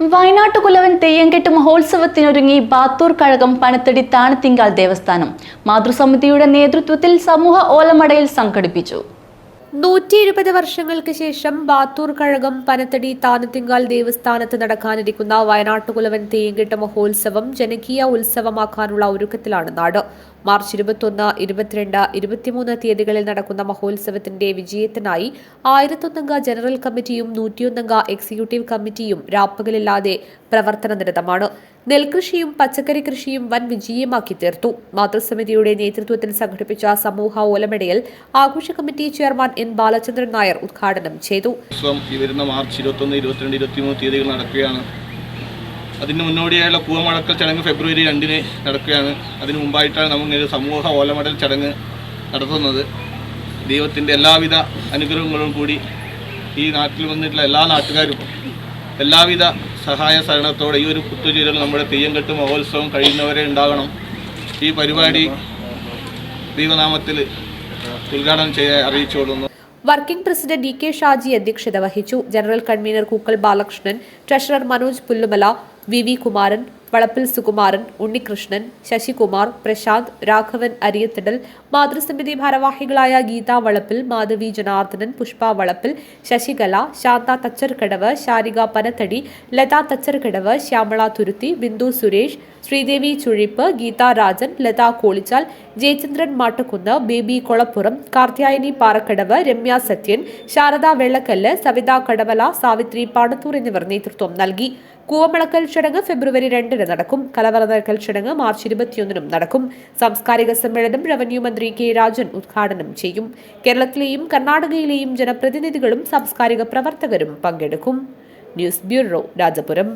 വയനാട്ടുകുലവൻ തെയ്യംകെട്ട് മഹോത്സവത്തിനൊരുങ്ങി ബാത്തൂർ കഴകം പണത്തടി താണത്തിങ്കാൽ ദേവസ്ഥാനം. മാതൃസമിതിയുടെ നേതൃത്വത്തിൽ സമൂഹ ഓലമടയിൽ സംഘടിപ്പിച്ചു. നൂറ്റി ഇരുപത് വർഷങ്ങൾക്ക് ശേഷം ബാത്തൂർ കഴകം പനത്തടി താനത്തിങ്കാൽ ദേവസ്ഥാനത്ത് നടക്കാനിരിക്കുന്ന വയനാട്ടുകുലവൻ തെയ്യങ്കിട്ട മഹോത്സവം ജനകീയ ഉത്സവമാക്കാനുള്ള ഒരുക്കത്തിലാണ് നാട്. മാർച്ച് ഇരുപത്തൊന്ന് ഇരുപത്തിരണ്ട് ഇരുപത്തിമൂന്ന് തീയതികളിൽ നടക്കുന്ന മഹോത്സവത്തിന്റെ വിജയത്തിനായി ആയിരത്തൊന്നംഗ ജനറൽ കമ്മിറ്റിയും നൂറ്റിയൊന്നംഗ എക്സിക്യൂട്ടീവ് കമ്മിറ്റിയും രാപ്പകലില്ലാതെ പ്രവർത്തനനിരതമാണ് നെൽകൃഷിയും പച്ചക്കറി കൃഷിയും വൻ വിജയമാക്കി തീർത്തു. മാതൃസമിതിയുടെ നേതൃത്വത്തിൽ സംഘടിപ്പിച്ച സമൂഹ ഓലമേടയിൽ ആഘോഷ committee chairman N Balachandran Nair ഉദ്ഘാടനം ചെയ്തു. ഈ വരുന്ന മാർച്ച് ഇരുപത്തൊന്ന് ഇരുപത്തിരണ്ട് ഇരുപത്തിമൂന്ന് തീയതികൾ നടക്കുകയാണ്. അതിന് മുന്നോടിയായുള്ള കൂവമടക്കൽ ചടങ്ങ് ഫെബ്രുവരി രണ്ടിന് നടക്കുകയാണ്. അതിന് മുമ്പായിട്ടാണ് നമ്മൾ ഇങ്ങനെ സമൂഹ ഓലമടൽ ചടങ്ങ് നടത്തുന്നത്. ദൈവത്തിന്റെ എല്ലാവിധ അനുഗ്രഹങ്ങളും കൂടി ഈ നാട്ടിൽ വന്നിട്ടുള്ള എല്ലാ നാട്ടുകാരും എല്ലാവിധ സഹായ സഹകരണത്തോടെ ഈ ഒരു പുത്തുചീരൽ നമ്മുടെ തെയ്യംകെട്ട് മഹോത്സവം കഴിയുന്നവരെ ഉണ്ടാകണം. ഈ പരിപാടി ദൈവനാമത്തിൽ ഉദ്ഘാടനം ചെയ്യാൻ അറിയിച്ചുകൊള്ളുന്നു working president D K Shaji അധ്യക്ഷത വഹിച്ചു. General convener Kookkal Balakrishnan treasurer Manoj Pullumala V V Kumaran Valappil Sukumaran Unnikrishnan Sasikumar Prashant Raghavan അരിയത്തിടൽ മാതൃസമിതി ഭാരവാഹികളായ ഗീതാ വളപ്പിൽ മാധവി ജനാർദ്ദനൻ പുഷ്പ വളപ്പിൽ ശശികല ശാന്ത തച്ചർക്കടവ് ശാരിക പനത്തടി ലത തച്ചർക്കടവ് ശ്യാമള തുരുത്തി ബിന്ദു സുരേഷ് ശ്രീദേവി ചുഴിപ്പ് ഗീതാ രാജൻ ലതാ കോളിച്ചാൽ ജയചന്ദ്രൻ മാട്ടുകുന്ന് ബേബി കൊളപ്പുറം കാർത്യായനി പാറക്കടവ് രമ്യ സത്യൻ ശാരദ വെള്ളക്കല്ല് സവിത കടവല സാവിത്രി പാടത്തൂർ എന്നിവർ നേതൃത്വം നൽകി. കൂവമളക്കൽ ചടങ്ങ് ഫെബ്രുവരി രണ്ടിന് നടക്കും. കലവറ നൽകൽ ചടങ്ങ് മാർച്ച് ഇരുപത്തിയൊന്നിനും നടക്കും. സാംസ്കാരിക സമ്മേളനം റവന്യൂ മന്ത്രി കെ രാജൻ ഉദ്ഘാടനം ചെയ്യും. കേരളത്തിലെയും കർണാടകയിലെയും ജനപ്രതിനിധികളും സാംസ്കാരിക പ്രവർത്തകരും പങ്കെടുക്കും. News bureau Rajapuram.